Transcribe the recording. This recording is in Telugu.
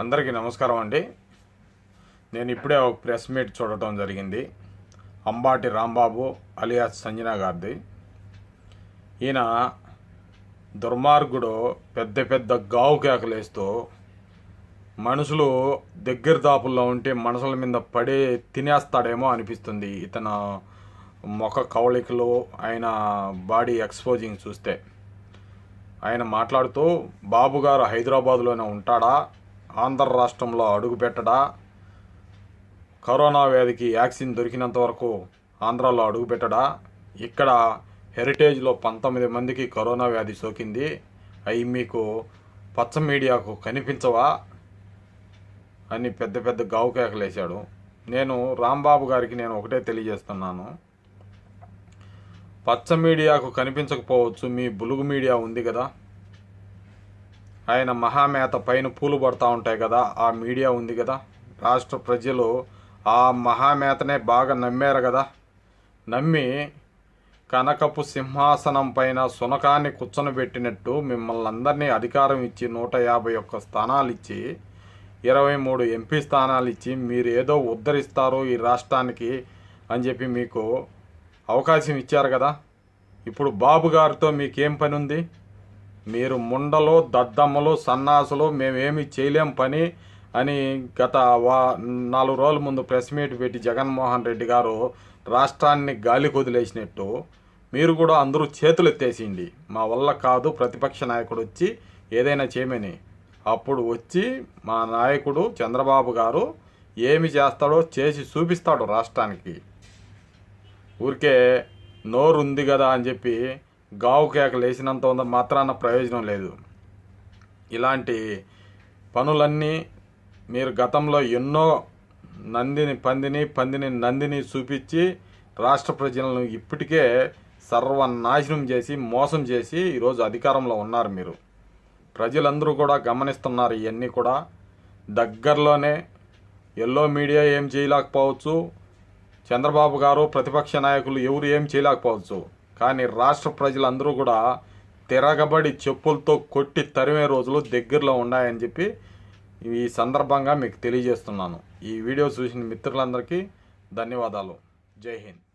అందరికీ నమస్కారం అండి. నేను ఇప్పుడే ఒక ప్రెస్ మీట్ చూడటం జరిగింది. అంబాటి రాంబాబు అలియాస్ సంజన గారిది. ఈయన దుర్మార్గుడు పెద్ద పెద్ద గావు కేకలేస్తూ మనుషులు దగ్గర దాపుల్లో ఉంటే మనుషుల మీద పడే తినేస్తాడేమో అనిపిస్తుంది. ఇతను ముఖ కవళికలు ఆయన బాడీ ఎక్స్పోజింగ్ చూస్తే. ఆయన మాట్లాడుతూ బాబు గారు హైదరాబాద్లోనే ఉంటాడా? ఆంధ్ర రాష్ట్రంలో అడుగుపెట్టడా? కరోనా వ్యాధికి వ్యాక్సిన్ దొరికినంత వరకు ఆంధ్రాలో అడుగుపెట్టడా? ఇక్కడ హెరిటేజ్లో పంతొమ్మిది మందికి కరోనా వ్యాధి సోకింది. అవి మీకు పచ్చ మీడియాకు కనిపించవా? అని పెద్ద పెద్ద గావు కేకలేశాడు నేను రాంబాబు గారికి నేను ఒకటే తెలియజేస్తున్నాను. పచ్చ మీడియాకు కనిపించకపోవచ్చు మీ బులుగు మీడియా ఉంది కదా? ఆయన మహామేత పైన పూలు పడతా ఉంటాయి కదా ఆ మీడియా ఉంది కదా. రాష్ట్ర ప్రజలు ఆ మహామేతనే బాగా నమ్మారు కదా. నమ్మి కనకపు సింహాసనం పైన సునకాన్ని కూర్చొనబెట్టినట్టు మిమ్మల్ని అందరినీ అధికారం ఇచ్చి నూట యాభై ఒక్క స్థానాలు ఇచ్చి ఇరవై మూడు ఎంపీ స్థానాలు ఇచ్చి మీరు ఏదో ఉద్ధరిస్తారు ఈ రాష్ట్రానికి అని చెప్పి మీకు అవకాశం ఇచ్చారు కదా. ఇప్పుడు బాబు గారితో మీకేం పని ఉంది? మీరు ముండలు దద్దమ్మలు సన్నాసులు మేమేమి చేయలేం పని అని గత వా నాలుగు రోజుల ముందు ప్రెస్ మీట్ పెట్టి జగన్మోహన్ రెడ్డి గారు రాష్ట్రాన్ని గాలి కొదిలేసినట్టు మీరు కూడా అందరూ చేతులు ఎత్తేసిండి. మా వల్ల కాదు ప్రతిపక్ష నాయకుడు వచ్చి ఏదైనా చేయమని. అప్పుడు వచ్చి మా నాయకుడు చంద్రబాబు గారు ఏమి చేస్తాడో చేసి చూపిస్తాడు రాష్ట్రానికి. ఊరికే నోరు ఉంది కదా అని చెప్పి గావు కేక లేచినంత ఉంద మాత్రాన ప్రయోజనం లేదు. ఇలాంటి పనులన్నీ మీరు గతంలో ఎన్నో నందిని పందిని పందిని నందిని చూపించి రాష్ట్ర ప్రజలను ఇప్పటికే సర్వనాశనం చేసి మోసం చేసి ఈరోజు అధికారంలో ఉన్నారు మీరు. ప్రజలందరూ కూడా గమనిస్తున్నారు ఇవన్నీ కూడా. దగ్గరలోనే ఎల్లో మీడియా ఏం చేయలేకపోవచ్చు. చంద్రబాబు గారు ప్రతిపక్ష నాయకులు ఎవరు ఏం చేయలేకపోవచ్చు. కానీ రాష్ట్ర ప్రజలందరూ కూడా తిరగబడి చెప్పులతో కొట్టి తరిమే రోజులు దగ్గరలో ఉన్నాయని చెప్పి ఈ సందర్భంగా మీకు తెలియజేస్తున్నాను. ఈ వీడియో చూసిన మిత్రులందరికీ ధన్యవాదాలు. జై హింద్.